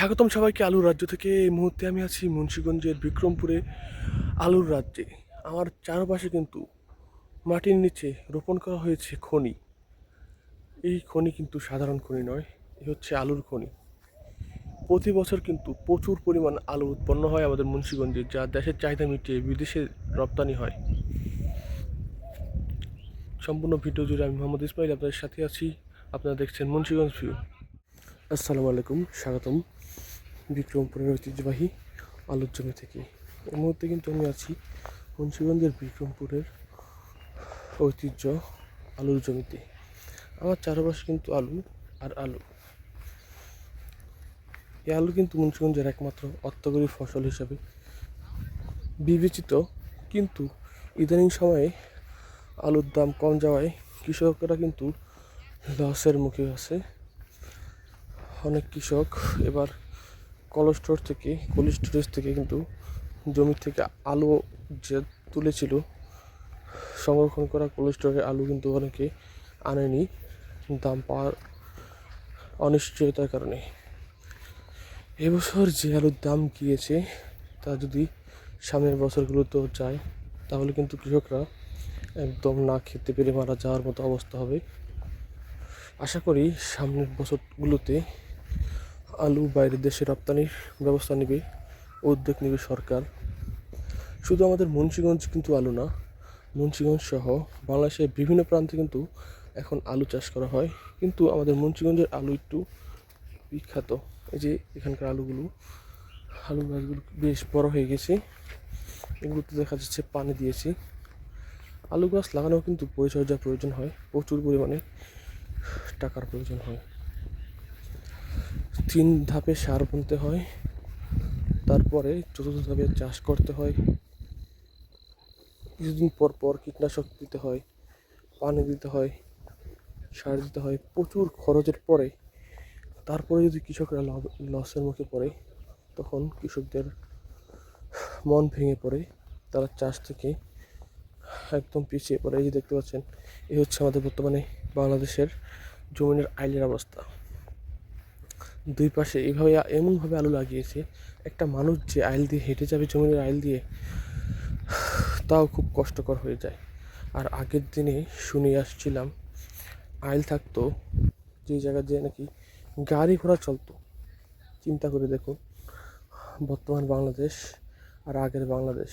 স্বাগতম সবাইকে আলুর রাজ্য থেকে। এই মুহূর্তে আমি আছি মুন্সিগঞ্জের বিক্রমপুরে আলুর রাজ্যে। আমার চারপাশে কিন্তু মাটির নিচে রোপণ করা হয়েছে খনি। এই খনি কিন্তু সাধারণ খনি নয়, এ হচ্ছে আলুর খনি। প্রতি বছর কিন্তু প্রচুর পরিমাণ আলু উৎপন্ন হয় আমাদের মুন্সিগঞ্জে, যা দেশের চাহিদা মিটিয়ে বিদেশে রপ্তানি হয়। সম্পূর্ণ ভিডিও জুড়ে আমি মোহাম্মদ ইসমাইল আপনাদের সাথে আছি। আপনারা দেখছেন মুন্সিগঞ্জ ভিউ আসসালামু আলাইকুম, স্বাগতম। বিক্রমপুরের ঐতিহ্যবাহী আলুর জমি থেকে। এই মুহূর্তে কিন্তু আমি আছি মুন্সিগঞ্জের বিক্রমপুরের ঐতিহ্য আলুর জমিতে। আমার চারপাশে কিন্তু আলু আর আলু। এই আলু কিন্তু মুন্সিগঞ্জের একমাত্র অর্থকরী ফসল হিসাবে বিবেচিত। কিন্তু ইদানিং সময়ে আলুর দাম কম যাওয়ায় কৃষকরা কিন্তু লসের মুখে আছে। অনেক কৃষক। এবার কোল্ড স্টোর থেকে কোল্ড স্টোরেজ থেকে কিন্তু জমি থেকে আলু যে তুলেছিল, সংরক্ষণ করা কোল্ড স্টোরের আলু কিন্তু অনেকে আনেনি। দাম পাওয়ার অনিশ্চয়তার কারণে। এবছর যে আলুর দাম গিয়েছে, তা যদি সামনের বছরগুলোতেও যায়, তাহলে কিন্তু কৃষকরা একদম না খেতে পেরে মারা যাওয়ার মতো অবস্থা হবে। আশা করি সামনের বছরগুলোতে আলু বাইরের দেশে রপ্তানির ব্যবস্থা নেবে, উদ্যোগ নেবে সরকার। শুধু আমাদের মুন্সিগঞ্জ কিন্তু আলু না, মুন্সিগঞ্জ সহ বাংলাদেশের বিভিন্ন প্রান্তে কিন্তু এখন আলু চাষ করা হয়। কিন্তু আমাদের মুন্সিগঞ্জের আলু একটু বিখ্যাত। এই যে এখানকার আলুগুলো, আলু গাছগুলো বেশ বড় হয়ে গেছে। এগুলোতে দেখা যাচ্ছে পানি দিয়েছি। আলু গাছ লাগানো কিন্তু পরিচর্যার প্রয়োজন হয়, প্রচুর পরিমাণে টাকার প্রয়োজন হয়। তিন ধাপে সার বুনতে হয়, তারপরে চতুর্থ ধাপে চাষ করতে হয়। কিছুদিন পর পর কীটনাশক দিতে হয়, পানি দিতে হয়, সার দিতে হয়। প্রচুর খরচের পরে, তারপরে যদি কৃষকরা লসের মুখে পড়ে, তখন কৃষকদের মন ভেঙে পড়ে, তারা চাষ থেকে একদম পিছিয়ে পড়ে। এই যে দেখতে পাচ্ছেন এই হচ্ছে আমাদের বর্তমানে বাংলাদেশের জমিনের আইলের অবস্থা। দুই পাশে এইভাবে এমনভাবে আলু লাগিয়েছে, একটা মানুষ যে আইল দিয়ে হেঁটে যাবে জমিনের আইল দিয়ে, তাও খুব কষ্টকর হয়ে যায়। আর আগের দিনে শুনে আসছিলাম, আইল থাকতো, যে জায়গা দিয়ে নাকি গাড়ি ঘোড়া চলতো। চিন্তা করে দেখুন বর্তমান বাংলাদেশ আর আগের বাংলাদেশ।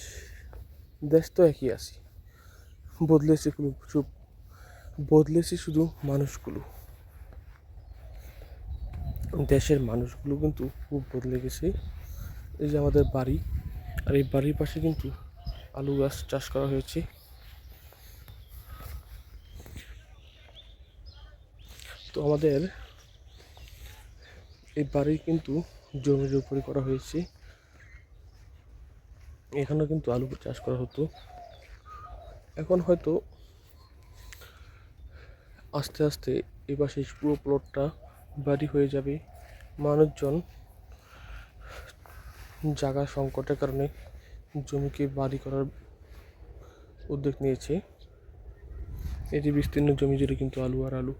দেশ তো একই আছে। বদলেছে চুপ। বদলেছে শুধু মানুষগুলো। দেশের মানুষগুলো কিন্তু খুব বদলে গেছে। এই যে আমাদের বাড়ি, আর এই বাড়ির পাশে কিন্তু আলু গাছ চাষ করা হয়েছে। তো আমাদের এই বাড়ি কিন্তু জমির উপরে করা হয়েছে। এখানেও কিন্তু আলু চাষ করা হতো। এখন হয়তো আস্তে আস্তে এই পাশে পুরো প্লটটা বাড়ি হয়ে যাবে। মানুষজন জায়গা সংকটের কারণে জমিকে বাড়ি করার উদ্যোগ নিয়েছে। এটি বিস্তীর্ণ জমি জুড়ে কিন্তু আলু আর আলু